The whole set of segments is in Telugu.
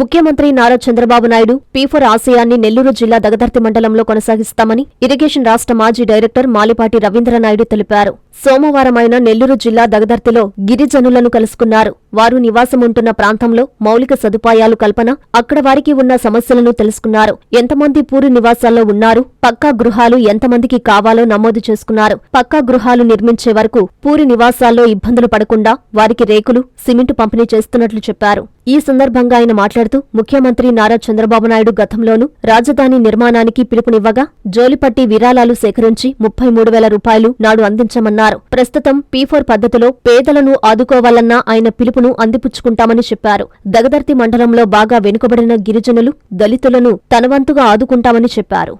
ముఖ్యమంత్రి నారా చంద్రబాబు నాయుడు పీఫర్ ఆశయాన్ని నెల్లూరు జిల్లా దగదర్తి మండలంలో కొనసాగిస్తామని ఇరిగేషన్ రాష్ట్ర మాజీ డైరెక్టర్ మాలిపాటి రవీంద్రనాయుడు తెలిపారు. సోమవారమైన నెల్లూరు జిల్లా దగదర్తిలో గిరిజనులను కలుసుకున్నారు. వారు నివాసముంటున్న ప్రాంతంలో మౌలిక సదుపాయాలు కల్పన అక్కడ వారికి ఉన్న సమస్యలను తెలుసుకున్నారు. ఎంతమంది పూరి నివాసాల్లో ఉన్నారు? పక్కా గృహాలు ఎంతమందికి కావాలో నమోదు చేసుకున్నారు. పక్కా గృహాలు నిర్మించే వరకు పూరి నివాసాల్లో ఇబ్బందులు పడకుండా వారికి రేకులు సిమెంటు పంపిణీ చేస్తున్నట్లు చెప్పారు. ఈ సందర్భంగా ఆయన మాట్లాడుతూ ముఖ్యమంత్రి నారా చంద్రబాబు నాయుడు గతంలోనూ రాజధాని నిర్మాణానికి పిలుపునివ్వగా జోలిపట్టి విరాళాలు సేకరించి ముప్పై మూడు వేల రూపాయలు నాడు అందించమన్నారు. ప్రస్తుతం పీఫోర్ పద్ధతిలో పేదలను ఆదుకోవాలన్న ఆయన పిలుపును అందిపుచ్చుకుంటామని చెప్పారు. దగదర్తి మండలంలో బాగా వెనుకబడిన గిరిజనులు దళితులను తనవంతుగా ఆదుకుంటామని చెప్పారు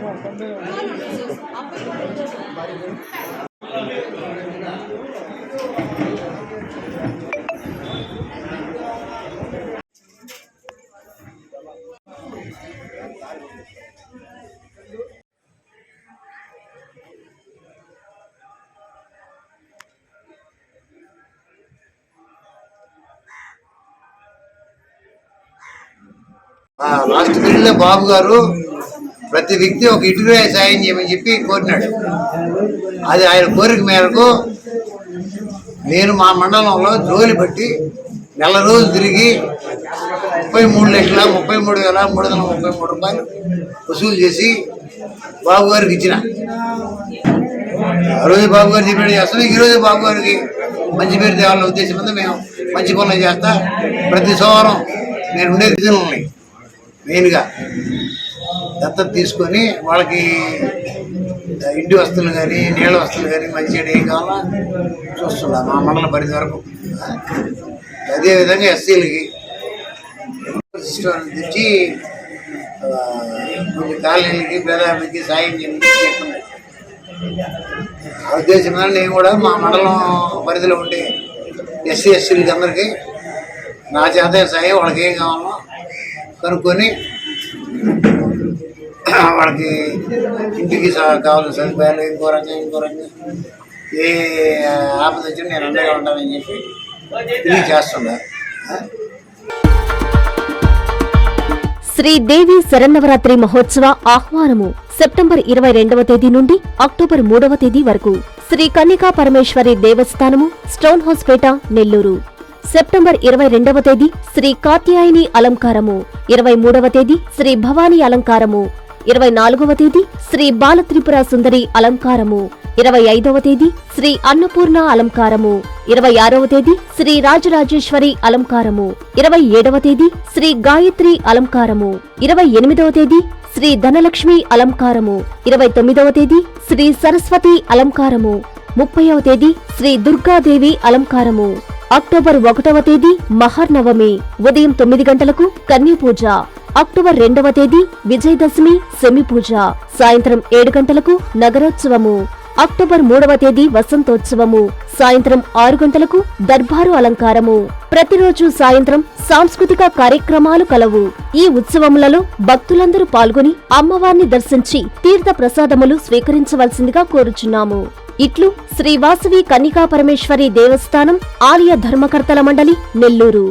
ఆ లాస్ట్ బిల్లులో బాబు గారు. ప్రతి వ్యక్తి ఒక ఇటుకే సాయం చేయమని చెప్పి కోరినాడు. అది ఆయన కోరిక మేరకు నేను మా మండలంలో జోలి పట్టి నెల రోజులు తిరిగి ముప్పై మూడు లక్షల ముప్పై మూడు వేల మూడు వందల ముప్పై మూడు రూపాయలు వసూలు చేసి బాబు గారికి ఇచ్చిన. ఆ రోజు బాబు గారు చెప్పాడు చేస్తాం. ఈరోజు బాబు గారికి మంచి పేరు తేవాలనే ఉద్దేశంతో మేము మంచి పనులు చేస్తా. ప్రతి సోమవారం నేను ఉండే రీజన్ ఉన్నాయి మెయిన్గా. దత్తత తీసుకొని వాళ్ళకి ఇంటి వస్తువులు కానీ నీళ్ళ వస్తువులు కానీ మంచి చెడు ఏం కావాలో చూస్తున్నా మా మండల పరిధి వరకు. అదేవిధంగా ఎస్సీలకి సిస్టమ్ తెచ్చి కొన్ని కాలనీలకి పేదలకి సాయం చేయండి ఆ ఉద్దేశం మీద నేను కూడా మా మండలం పరిధిలో ఉండే ఎస్సీ ఎస్సీలకి అందరికీ నా చేత సాయం వాళ్ళకి ఏం కావాలో కనుక్కొని వాళ్ళకి ఇంటికి కావాల్సిన సదుపాయాలు ఇంకో రకంగా ఇంకో రకంగా ఏ ఆపద వచ్చినా నేను అండగా ఉంటానని చెప్పి తెలియచేస్తున్నా శ్రీదేవి శరన్నవరాత్రి మహోత్సవ ఆహ్వానము సెప్టెంబర్ ఇరవై రెండవ తేదీ నుండి అక్టోబర్ మూడవ తేదీ వరకు. శ్రీ కన్నికా పరమేశ్వరి దేవస్థానము స్టోన్ హౌస్పేట నెల్లూరు. సెప్టెంబర్ ఇరవై రెండవ తేదీ శ్రీ కాత్యాయని అలంకారము. ఇరవై మూడవ తేదీ శ్రీ భవానీ అలంకారము. ఇరవై నాలుగవ తేదీ శ్రీ బాలత్రిపుర సుందరి అలంకారము. ఇరవై ఐదవ తేదీ శ్రీ అన్నపూర్ణ అలంకారము. ఇరవై ఆరవ తేదీ శ్రీ రాజరాజేశ్వరి అలంకారము. ఇరవై ఏడవ తేదీ శ్రీ గాయత్రి అలంకారము. ఇరవై ఎనిమిదవ తేదీ శ్రీ ధనలక్ష్మి అలంకారము. ఇరవై తొమ్మిదవ తేదీ శ్రీ సరస్వతి అలంకారము. ముప్పైవ తేదీ శ్రీ దుర్గాదేవి అలంకారము. అక్టోబర్ ఒకటవ తేదీ మహర్నవమి. ఉదయం తొమ్మిది గంటలకు కన్యపూజ. అక్టోబర్ రెండవ తేదీ విజయదశమి సెమి పూజ. సాయంత్రం ఏడు గంటలకు నగరోత్సవము. అక్టోబర్ మూడవ తేదీ వసంతోత్సవము. సాయంత్రం ఆరు గంటలకు దర్బారు అలంకారము. ప్రతిరోజు సాయంత్రం సాంస్కృతిక కార్యక్రమాలు కలవు. ఈ ఉత్సవములలో భక్తులందరూ పాల్గొని అమ్మవారిని దర్శించి తీర్థ ప్రసాదములు స్వీకరించవలసిందిగా కోరుచున్నాము. ఇట్లు శ్రీవాసవి కన్నికా పరమేశ్వరి దేవస్థానం ఆలయ ధర్మకర్తల మండలి నెల్లూరు.